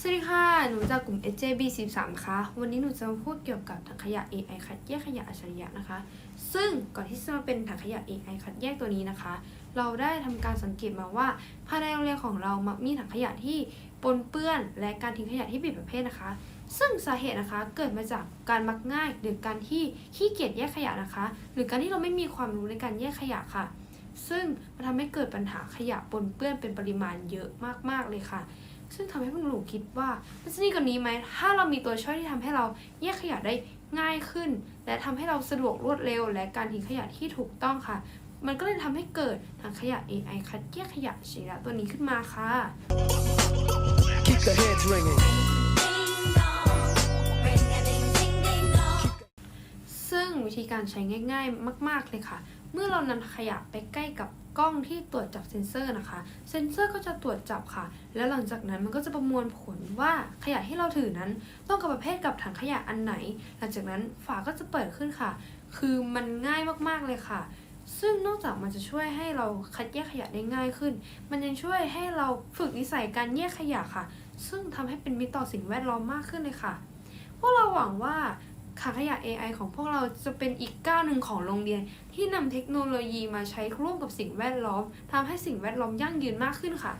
สวัสดีค่ะ หนูจากกลุ่ม SJB 13ค่ะ วันนี้หนูจะมาพูดเกี่ยวกับถังขยะ AI คัดแยกขยะอัจฉริยะนะคะ ซึ่งก่อนที่จะมาเป็นถังขยะ AI คัดแยกตัวนี้นะคะ เราได้ทำการสังเกตมาว่าภายในโรงเรียนของเรามักมีถังขยะที่ปนเปื้อน และการทิ้งขยะที่ผิดประเภทนะคะ ซึ่งสาเหตุนะคะเกิดมาจากการมักง่ายหรือการที่ขี้เกียจแยกขยะนะคะ หรือการที่เราไม่มีความรู้ในการแยกขยะค่ะ ซึ่งมันทำให้เกิดปัญหาขยะปนเปื้อนเป็นปริมาณเยอะมากๆเลยค่ะ ซึ่งทำให้พวกหนูคิดว่ามันจะดีกว่านี้ไหม ถ้าเรามีตัวช่วยที่ทำให้เราแยกขยะได้ง่ายขึ้น และทำให้เราสะดวกรวดเร็ว และการทิ้งขยะที่ถูกต้องค่ะ มันก็เลยทำให้เกิดถังขยะ AI คัดแยกขยะชีระตัวนี้ขึ้นมาค่ะ Keep the heads ringing. ซึ่งวิธีการใช้ง่าย ๆ มาก ๆ เลยค่ะ เมื่อเรานำขยะไปใกล้กับกล้องที่ตรวจจับเซ็นเซอร์นะคะ เซ็นเซอร์ก็จะตรวจจับค่ะ แล้วหลังจากนั้นมันก็จะประมวลผลว่าขยะที่เราถือนั้นตรงกับประเภทกับถังขยะอันไหน หลังจากนั้นฝาก็จะเปิดขึ้นค่ะ คือมันง่ายมากๆเลยค่ะ ซึ่งนอกจากมันจะช่วยให้เราคัดแยกขยะได้ง่ายขึ้น มันยังช่วยให้เราฝึกนิสัยการแยกขยะค่ะ ซึ่งทำให้เป็นมิตรต่อสิ่งแวดล้อมมากขึ้นเลยค่ะ พวกเราหวังว่า ขาขยะ AI ของพวกเราจะเป็นอีกก้าวหนึ่งของโรงเรียน ที่นำเทคโนโลยีมาใช้ร่วมกับสิ่งแวดล้อมทำให้สิ่งแวดล้อมยั่งยืนมากขึ้นค่ะ